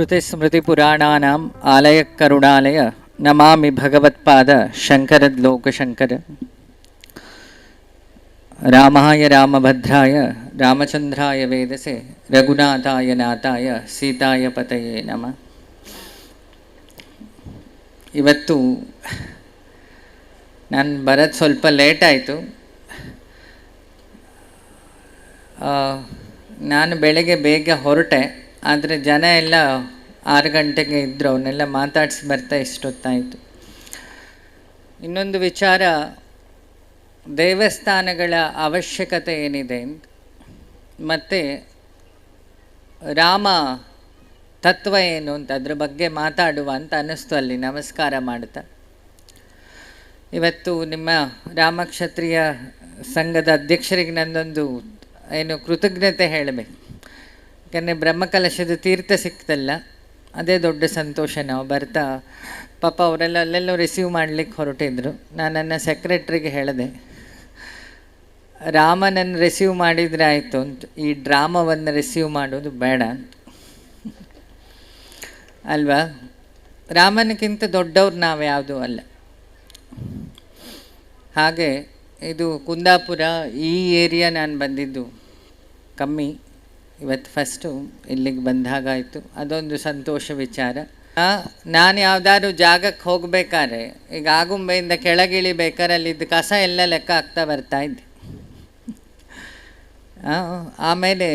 ಶ್ರುತಿಸ್ಮೃತಿಪುರಾಣಾನಾಂ ಆಲಯ ಕರುಣಾಲಯ ನಮಾಮಿ ಭಗವತ್ಪಾದ ಶಂಕರದ್ ಲೋಕಶಂಕರ. ರಾಮಾಯ ರಾಮಭದ್ರಾಯ ರಾಮಚಂದ್ರಾಯ ವೇದಸೆ ರಘುನಾಥಾಯ ನಾಥಾಯ ಸೀತಾಯ ಪತಯೇ ನಮ. ಇವತ್ತು ನಾನು ಬರೋದು ಸ್ವಲ್ಪ ಲೇಟ್ ಆಯಿತು. ನಾನು ಬೆಳಗ್ಗೆ ಬೇಗ ಹೊರಟೆ. ಆದರೆ ಜನ ಎಲ್ಲ ಆರು ಗಂಟೆಗೆ ಇದ್ದರು ಅವನ್ನೆಲ್ಲ ಮಾತಾಡಿಸಿ ಬರ್ತಾ ಇಷ್ಟೊತ್ತಾಯಿತು. ಇನ್ನೊಂದು ವಿಚಾರ, ದೇವಸ್ಥಾನಗಳ ಅವಶ್ಯಕತೆ ಏನಿದೆ ಮತ್ತು ರಾಮ ತತ್ವ ಏನು ಅಂತ, ಅದ್ರ ಬಗ್ಗೆ ಮಾತಾಡುವ ಅಂತ ಅನ್ನಿಸ್ತು ಅಲ್ಲಿ, ನಮಸ್ಕಾರ ಮಾಡ್ತಾ ಇವತ್ತು ನಿಮ್ಮ ರಾಮಕ್ಷತ್ರಿಯ ಸಂಘದ ಅಧ್ಯಕ್ಷರಿಗೆ ನಂದೊಂದು ಏನು ಕೃತಜ್ಞತೆ ಹೇಳಬೇಕು. ಯಾಕಂದರೆ ಬ್ರಹ್ಮಕಲಶದ ತೀರ್ಥ ಸಿಕ್ತಲ್ಲ, ಅದೇ ದೊಡ್ಡ ಸಂತೋಷ ನಾವು. ಬರ್ತಾ, ಪಾಪ ಅವರೆಲ್ಲ ಅಲ್ಲೆಲ್ಲೋ ರಿಸೀವ್ ಮಾಡಲಿಕ್ಕೆ ಹೊರಟಿದ್ರು. ನಾನು ನನ್ನ ಸೆಕ್ರೆಟ್ರಿಗೆ ಹೇಳಿದೆ, ರಾಮನನ್ನು ರಿಸೀವ್ ಮಾಡಿದರೆ ಆಯಿತು ಅಂತ. ಈ ಡ್ರಾಮವನ್ನು ರಿಸೀವ್ ಮಾಡೋದು ಬೇಡ ಅಂತ. ಅಲ್ವಾ? ರಾಮನಿಗಿಂತ ದೊಡ್ಡವ್ರು ನಾವು ಯಾವುದೂ ಅಲ್ಲ. ಹಾಗೆ ಇದು ಕುಂದಾಪುರ ಈ ಏರಿಯಾ ನಾನು ಬಂದಿದ್ದು ಕಮ್ಮಿ. ಇವತ್ತು ಫಸ್ಟು ಇಲ್ಲಿಗೆ ಬಂದಾಗಾಯಿತು. ಅದೊಂದು ಸಂತೋಷ ವಿಚಾರ. ನಾನು ಯಾವುದಾದ್ರು ಜಾಗಕ್ಕೆ ಹೋಗ್ಬೇಕಾದ್ರೆ, ಈಗ ಆಗುಂಬೆಯಿಂದ ಕೆಳಗಿಳಿಬೇಕಾದ್ರೆ ಅಲ್ಲಿದ್ದ ಕಸ ಎಲ್ಲ ಲೆಕ್ಕ ಆಗ್ತಾ ಬರ್ತಾ ಇದ್ದೆ. ಆಮೇಲೆ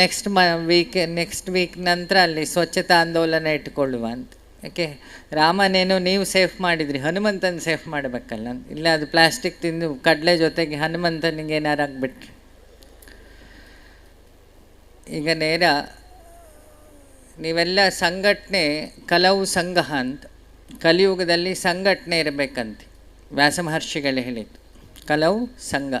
ನೆಕ್ಸ್ಟ್ ಮ ವೀಕ್ ನೆಕ್ಸ್ಟ್ ವೀಕ್ ನಂತರ ಅಲ್ಲಿ ಸ್ವಚ್ಛತಾ ಆಂದೋಲನ ಇಟ್ಕೊಳ್ಳುವ ಅಂತ. ಯಾಕೆ, ರಾಮನೇನು ನೀವು ಸೇಫ್ ಮಾಡಿದ್ರಿ, ಹನುಮಂತನ ಸೇಫ್ ಮಾಡಬೇಕಲ್ಲ. ಇಲ್ಲ, ಅದು ಪ್ಲಾಸ್ಟಿಕ್ ತಿಂದು ಕಡಲೆ ಜೊತೆಗೆ ಹನುಮಂತನಿಗೆ ಏನಾರು ಆಗಿಬಿಟ್ರಿ. ಈಗ ನೇರ, ನೀವೆಲ್ಲ ಸಂಘಟನೆ ಕಲವು ಸಂಘ ಅಂತ. ಕಲಿಯುಗದಲ್ಲಿ ಸಂಘಟನೆ ಇರಬೇಕಂತೆ. ವ್ಯಾಸಮಹರ್ಷಿಗಳು ಹೇಳಿದ್ದು, ಕಲವು ಸಂಘ.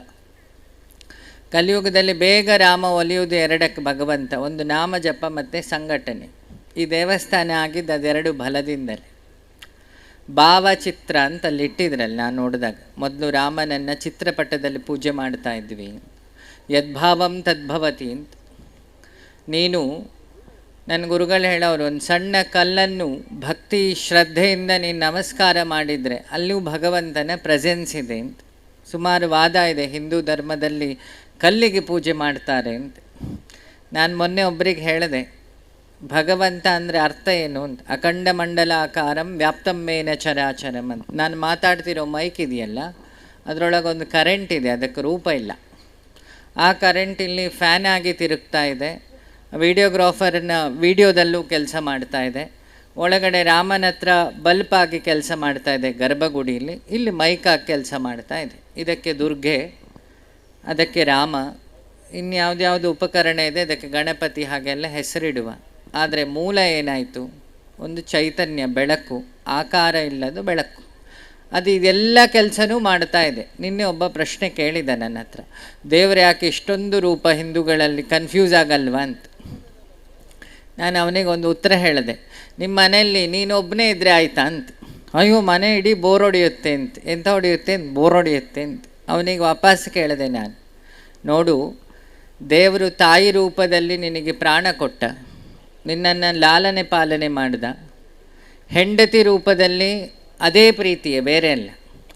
ಕಲಿಯುಗದಲ್ಲಿ ಬೇಗ ರಾಮ ಒಲಿಯುವುದು ಎರಡಕ್ಕೆ ಭಗವಂತ, ಒಂದು ನಾಮ ಜಪ ಮತ್ತು ಸಂಘಟನೆ. ಈ ದೇವಸ್ಥಾನ ಆಗಿದ್ದು ಅದೆರಡು ಬಲದಿಂದಲೇ. ಭಾವಚಿತ್ರ ಅಂತ ಅಲ್ಲಿ ಇಟ್ಟಿದ್ರಲ್ಲ ನಾನು ನೋಡಿದಾಗ. ಮೊದಲು ರಾಮನನ್ನು ಚಿತ್ರಪಟದಲ್ಲಿ ಪೂಜೆ ಮಾಡ್ತಾ ಇದ್ವಿ. ಯದ್ಭಾವಂ ತದ್ಭವತಿ ಅಂತ. ನೀನು ನನ್ನ ಗುರುಗಳು ಹೇಳೋರು, ಒಂದು ಸಣ್ಣ ಕಲ್ಲನ್ನು ಭಕ್ತಿ ಶ್ರದ್ಧೆಯಿಂದ ನೀನು ನಮಸ್ಕಾರ ಮಾಡಿದರೆ ಅಲ್ಲಿಯೂ ಭಗವಂತನ ಪ್ರೆಸೆನ್ಸ್ ಇದೆ ಅಂತ. ಸುಮಾರು ವಾದ ಇದೆ, ಹಿಂದೂ ಧರ್ಮದಲ್ಲಿ ಕಲ್ಲಿಗೆ ಪೂಜೆ ಮಾಡ್ತಾರೆ ಅಂತ. ನಾನು ಮೊನ್ನೆ ಒಬ್ರಿಗೆ ಹೇಳಿದೆ, ಭಗವಂತ ಅಂದರೆ ಅರ್ಥ ಏನು ಅಂತ. ಅಖಂಡ ಮಂಡಲ ಆಕಾರಂ ವ್ಯಾಪ್ತಂ ಮೇನ ಚರಾಚರಂ ಅಂತ. ನಾನು ಮಾತಾಡ್ತಿರೋ ಮೈಕ್ ಇದೆಯಲ್ಲ ಅದರೊಳಗೊಂದು ಕರೆಂಟ್ ಇದೆ, ಅದಕ್ಕೆ ರೂಪ ಇಲ್ಲ. ಆ ಕರೆಂಟ್ ಇಲ್ಲಿ ಫ್ಯಾನ್ ಆಗಿ ತಿರುಗ್ತಾ ಇದೆ. ವಿಡಿಯೋಗ್ರಾಫರ್ನ ವಿಡಿಯೋದಲ್ಲೂ ಕೆಲಸ ಮಾಡ್ತಾ ಇದೆ. ಒಳಗಡೆ ರಾಮನ ಹತ್ರ ಬಲ್ಪ್ ಆಗಿ ಕೆಲಸ ಮಾಡ್ತಾ ಇದೆ ಗರ್ಭಗುಡಿಯಲ್ಲಿ. ಇಲ್ಲಿ ಮೈಕ್ ಮೈಕಾಗಿ ಕೆಲಸ ಮಾಡ್ತಾ ಇದೆ. ಇದಕ್ಕೆ ದುರ್ಗೆ, ಅದಕ್ಕೆ ರಾಮ, ಇನ್ಯಾವುದ್ಯಾವುದು ಉಪಕರಣ ಇದೆ, ಅದಕ್ಕೆ ಗಣಪತಿ ಹಾಗೆಲ್ಲ ಹೆಸರಿಡುವ. ಆದರೆ ಮೂಲ ಏನಾಯಿತು? ಒಂದು ಚೈತನ್ಯ, ಬೆಳಕು, ಆಕಾರ ಇಲ್ಲದು ಬೆಳಕು. ಅದು ಇದೆಲ್ಲ ಕೆಲಸನೂ ಮಾಡ್ತಾ ಇದೆ. ನಿನ್ನೆ ಒಬ್ಬ ಪ್ರಶ್ನೆ ಕೇಳಿದ ನನ್ನ ಹತ್ರ. ದೇವರು ಯಾಕೆ ಇಷ್ಟೊಂದು ರೂಪ ಹಿಂದೂಗಳಲ್ಲಿ ಕನ್ಫ್ಯೂಸ್ ಆಗಲ್ವಾ ಅಂತ. ನಾನು ಅವನಿಗೆ ಒಂದು ಉತ್ತರ ಹೇಳಿದೆ ನಿಮ್ಮ ಮನೆಯಲ್ಲಿ ನೀನೊಬ್ಬನೇ ಇದ್ದರೆ ಆಯ್ತಾ? ಅಂತ. ಅಯ್ಯೋ, ಮನೆ ಇಡೀ ಬೋರ್ ಹೊಡೆಯುತ್ತೆ ಅಂತ. ಎಂಥ ಹೊಡೆಯುತ್ತೆ? ಅಂತ ಬೋರ್ ಹೊಡೆಯುತ್ತೆ? ಅಂತ. ಅವನಿಗೆ ವಾಪಸ್ ಕೇಳಿದೆ ನಾನು. ನೋಡು, ದೇವರು ತಾಯಿ ರೂಪದಲ್ಲಿ ನಿನಗೆ ಪ್ರಾಣ ಕೊಟ್ಟ. ನಿನ್ನನ್ನು ಲಾಲನೆ ಪಾಲನೆ ಮಾಡಿದ. ಹೆಂಡತಿ ರೂಪದಲ್ಲಿ ಅದೇ ಪ್ರೀತಿಯೇ, ಬೇರೆ ಅಲ್ಲ.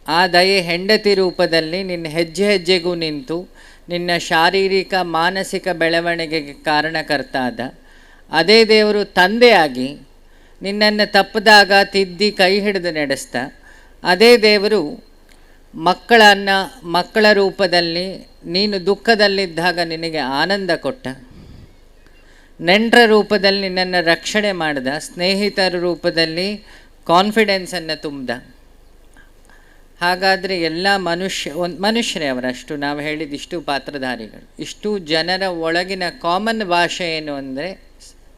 ಆ ದಯೆ ಹೆಂಡತಿ ರೂಪದಲ್ಲಿ ನಿನ್ನ ಹೆಜ್ಜೆ ಹೆಜ್ಜೆಗೂ ನಿಂತು ನಿನ್ನ ಶಾರೀರಿಕ, ಮಾನಸಿಕ ಬೆಳವಣಿಗೆಗೆ ಕಾರಣಕರ್ತ ಆದ ಅದೇ ದೇವರು ತಂದೆಯಾಗಿ ನಿನ್ನನ್ನು ತಪ್ಪದಾಗ ತಿದ್ದಿ ಕೈ ಹಿಡಿದು ನಡೆಸ್ತಾ. ಅದೇ ದೇವರು ಮಕ್ಕಳನ್ನು ಮಕ್ಕಳ ರೂಪದಲ್ಲಿ ನೀನು ದುಃಖದಲ್ಲಿದ್ದಾಗ ನಿನಗೆ ಆನಂದ ಕೊಟ್ಟ. ನೆಂಟರ ರೂಪದಲ್ಲಿ ನಿನ್ನನ್ನು ರಕ್ಷಣೆ ಮಾಡಿದ. ಸ್ನೇಹಿತರ ರೂಪದಲ್ಲಿ ಕಾನ್ಫಿಡೆನ್ಸನ್ನು ತುಂಬಿದ. ಹಾಗಾದರೆ ಎಲ್ಲ ಮನುಷ್ಯ, ಒಂದು ಮನುಷ್ಯರೇ ಅವರಷ್ಟು. ನಾವು ಹೇಳಿದ ಇಷ್ಟು ಪಾತ್ರಧಾರಿಗಳು. ಇಷ್ಟು ಜನರ ಒಳಗಿನ ಕಾಮನ್ ಭಾಷೆ ಏನು ಅಂದರೆ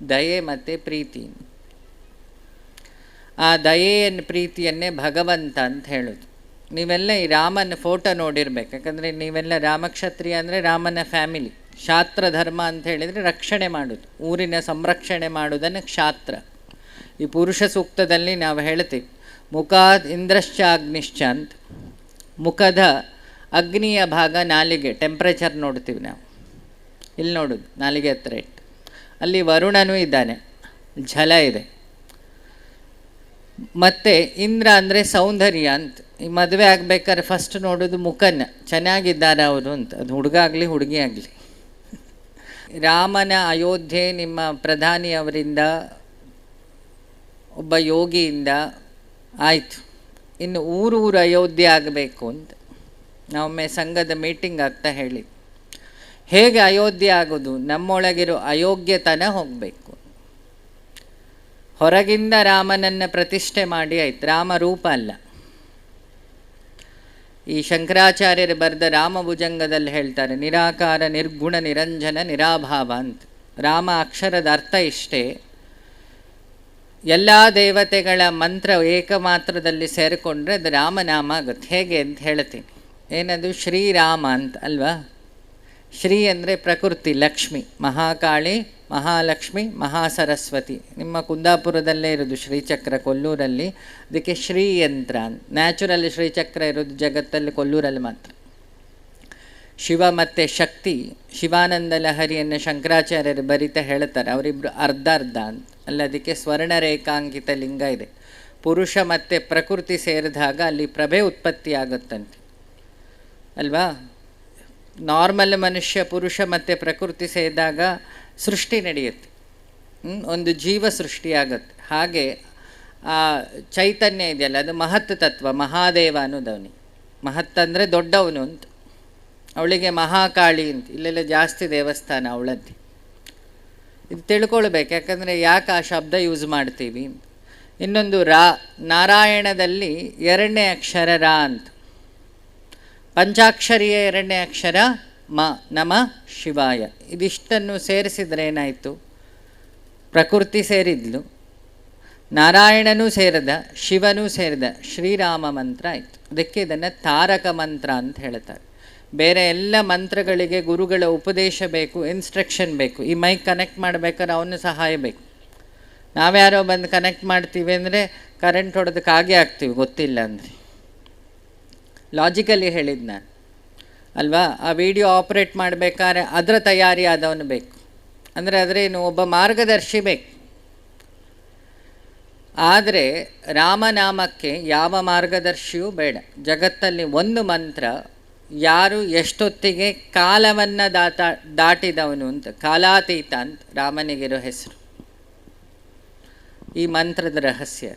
ದಯೆ ಮತ್ತು ಪ್ರೀತಿ. ಆ ದಯೆಯನ್ನು ಪ್ರೀತಿಯನ್ನೇ ಭಗವಂತ ಅಂತ ಹೇಳೋದು. ನೀವೆಲ್ಲ ಈ ರಾಮನ ಫೋಟೋ ನೋಡಿರ್ಬೇಕು. ಯಾಕಂದರೆ ನೀವೆಲ್ಲ ರಾಮಕ್ಷತ್ರಿಯ ಅಂದರೆ ರಾಮನ ಫ್ಯಾಮಿಲಿ. ಕ್ಷಾತ್ರ ಧರ್ಮ ಅಂತ ಹೇಳಿದರೆ ರಕ್ಷಣೆ ಮಾಡೋದು. ಊರಿನ ಸಂರಕ್ಷಣೆ ಮಾಡೋದನ್ನು ಕ್ಷಾತ್ರ. ಈ ಪುರುಷ ಸೂಕ್ತದಲ್ಲಿ ನಾವು ಹೇಳ್ತೀವಿ, ಮುಖಾದ್ ಇಂದ್ರಶ್ಚ ಅಗ್ನಿಶ್ಚ ಮುಖದ ಅಗ್ನಿಯ ಭಾಗ ನಾಲಿಗೆ ಟೆಂಪ್ರೇಚರ್ ನೋಡ್ತೀವಿ ನಾವು. ಇಲ್ಲಿ ನೋಡೋದು, ನಾಲಿಗೆ ಹತ್ರ ಅಲ್ಲಿ ವರುಣನೂ ಇದ್ದಾನೆ. ಝಲ ಇದೆ. ಮತ್ತು ಇಂದ್ರ ಅಂದರೆ ಸೌಂದರ್ಯ ಅಂತ. ಈ ಮದುವೆ ಆಗಬೇಕಾದ್ರೆ ಫಸ್ಟ್ ನೋಡೋದು ಮುಖನ. ಚೆನ್ನಾಗಿದ್ದಾರೆ ಅವರು ಅಂತ. ಅದು ಹುಡುಗ ಆಗಲಿ, ಹುಡುಗಿ ಆಗಲಿ. ರಾಮನ ಅಯೋಧ್ಯೆ ನಿಮ್ಮ ಪ್ರಧಾನಿಯವರಿಂದ ಒಬ್ಬ ಯೋಗಿಯಿಂದ ಆಯಿತು. ಇನ್ನು ಊರು ಊರು ಅಯೋಧ್ಯೆ ಆಗಬೇಕು ಅಂತ. ನಾವೊಮ್ಮೆ ಸಂಘದ ಮೀಟಿಂಗ್ ಆಗ್ತಾ ಹೇಳಿ ಹೇಗೆ ಅಯೋಧ್ಯೆ ಆಗೋದು? ನಮ್ಮೊಳಗಿರೋ ಅಯೋಗ್ಯತನ ಹೋಗಬೇಕು. ಹೊರಗಿಂದ ರಾಮನನ್ನು ಪ್ರತಿಷ್ಠೆ ಮಾಡಿ ಆಯ್ತು. ರಾಮ ರೂಪ ಅಲ್ಲ. ಈ ಶಂಕರಾಚಾರ್ಯರು ಬರೆದ ರಾಮಭುಜಂಗದಲ್ಲಿ ಹೇಳ್ತಾರೆ, ನಿರಾಕಾರ, ನಿರ್ಗುಣ, ನಿರಂಜನ, ನಿರಾಭಾವ ಅಂತ. ರಾಮ ಅಕ್ಷರದ ಅರ್ಥ ಇಷ್ಟೇ. ಎಲ್ಲ ದೇವತೆಗಳ ಮಂತ್ರ ಏಕಮಾತ್ರದಲ್ಲಿ ಸೇರಿಕೊಂಡ್ರೆ ಅದು ರಾಮನಾಮ ಆಗುತ್ತೆ. ಹೇಗೆ ಅಂತ ಹೇಳ್ತೀನಿ. ಏನದು? ಶ್ರೀರಾಮ ಅಂತ, ಅಲ್ವಾ? ಶ್ರೀ ಅಂದರೆ ಪ್ರಕೃತಿ, ಲಕ್ಷ್ಮಿ, ಮಹಾಕಾಳಿ, ಮಹಾಲಕ್ಷ್ಮಿ, ಮಹಾಸರಸ್ವತಿ. ನಿಮ್ಮ ಕುಂದಾಪುರದಲ್ಲೇ ಇರೋದು ಶ್ರೀಚಕ್ರ ಕೊಲ್ಲೂರಲ್ಲಿ. ಅದಕ್ಕೆ ಶ್ರೀಯಂತ್ರ ನ್ಯಾಚುರಲ್ ಶ್ರೀಚಕ್ರ ಇರೋದು ಜಗತ್ತಲ್ಲಿ ಕೊಲ್ಲೂರಲ್ಲಿ ಮಾತ್ರ. ಶಿವ ಮತ್ತು ಶಕ್ತಿ, ಶಿವಾನಂದ ಲಹರಿಯನ್ನು ಶಂಕರಾಚಾರ್ಯರು ಬರಿತಾ ಹೇಳ್ತಾರೆ. ಅವರಿಬ್ಬರು ಅರ್ಧ ಅರ್ಧ ಅಂತ. ಅಲ್ಲಿ, ಅದಕ್ಕೆ ಸ್ವರ್ಣ ರೇಖಾಂಕಿತ ಲಿಂಗ ಇದೆ. ಪುರುಷ ಮತ್ತು ಪ್ರಕೃತಿ ಸೇರಿದಾಗ ಅಲ್ಲಿ ಪ್ರಭೆ ಉತ್ಪತ್ತಿ ಆಗುತ್ತಂತೆ ಅಲ್ವಾ? ನಾರ್ಮಲ್ ಮನುಷ್ಯ, ಪುರುಷ ಮತ್ತು ಪ್ರಕೃತಿ ಸೇದಾಗ ಸೃಷ್ಟಿ ನಡೆಯುತ್ತೆ. ಒಂದು ಜೀವ ಸೃಷ್ಟಿಯಾಗುತ್ತೆ ಹಾಗೆ ಆ ಚೈತನ್ಯ ಇದೆಯಲ್ಲ, ಅದು ಮಹತ್ ತತ್ವ ಮಹಾದೇವ ಅನ್ನೋದವನಿ. ಮಹತ್ ಅಂದರೆ ದೊಡ್ಡವನು ಅಂತ. ಅವಳಿಗೆ ಮಹಾಕಾಳಿ ಅಂತ, ಇಲ್ಲೆಲ್ಲ ಜಾಸ್ತಿ ದೇವಸ್ಥಾನ ಅವಳದ್ದು. ಇದು ತಿಳ್ಕೊಳ್ಬೇಕು, ಯಾಕಂದರೆ ಯಾಕೆ ಆ ಶಬ್ದ ಯೂಸ್ ಮಾಡ್ತೀವಿ ಇನ್ನೊಂದು ರಾ, ನಾರಾಯಣದಲ್ಲಿ ಎರಡನೇ ಅಕ್ಷರ ರಾ ಅಂತ. ಪಂಚಾಕ್ಷರಿಯ ಎರಡನೇ ಅಕ್ಷರ, ಮ, ನಮ, ಶಿವಾಯ. ಇದಿಷ್ಟನ್ನು ಸೇರಿಸಿದರೆ ಏನಾಯಿತು? ಪ್ರಕೃತಿ ಸೇರಿದ್ಲು. ನಾರಾಯಣನೂ ಸೇರಿದ, ಶಿವನೂ ಸೇರಿದ ಶ್ರೀರಾಮ ಮಂತ್ರ ಆಯಿತು. ಅದಕ್ಕೆ ಇದನ್ನು ತಾರಕ ಮಂತ್ರ ಅಂತ ಹೇಳ್ತಾರೆ. ಬೇರೆ ಎಲ್ಲ ಮಂತ್ರಗಳಿಗೆ ಗುರುಗಳ ಉಪದೇಶ ಬೇಕು ಇನ್ಸ್ಟ್ರಕ್ಷನ್ ಬೇಕು. ಈ ಮೈಕ್ ಕನೆಕ್ಟ್ ಮಾಡಬೇಕಾದ್ರೆ ಅವನು ಸಹಾಯ ಬೇಕು. ನಾವ್ಯಾರೋ ಬಂದು ಕನೆಕ್ಟ್ ಮಾಡ್ತೀವಿ ಅಂದರೆ ಕರೆಂಟ್ ಹೊಡೆದಕ್ಕಾಗೆ ಆಗ್ತೀವಿ ಗೊತ್ತಿಲ್ಲ ಅಂದರೆ. ಲಾಜಿಕಲಿ ಹೇಳಿದ್ದು ನಾನು. ಅಲ್ವಾ? ಆ ವಿಡಿಯೋ ಆಪ್ರೇಟ್ ಮಾಡಬೇಕಾದ್ರೆ ಅದರ ತಯಾರಿ ಆದವನು ಬೇಕು. ಅಂದರೆ ಅದರೇನು, ಒಬ್ಬ ಮಾರ್ಗದರ್ಶಿ ಬೇಕು. ಆದರೆ ರಾಮನಾಮಕ್ಕೆ ಯಾವ ಮಾರ್ಗದರ್ಶಿಯೂ ಬೇಡ. ಜಗತ್ತಲ್ಲಿ ಒಂದು ಮಂತ್ರ, ಯಾರು ಎಷ್ಟೊತ್ತಿಗೆ ಕಾಲವನ್ನು ದಾಟ ದಾಟಿದವನು ಅಂತ, ಕಾಲಾತೀತ ಅಂತ ರಾಮನಿಗಿರೋ ಹೆಸರು. ಈ ಮಂತ್ರದ ರಹಸ್ಯ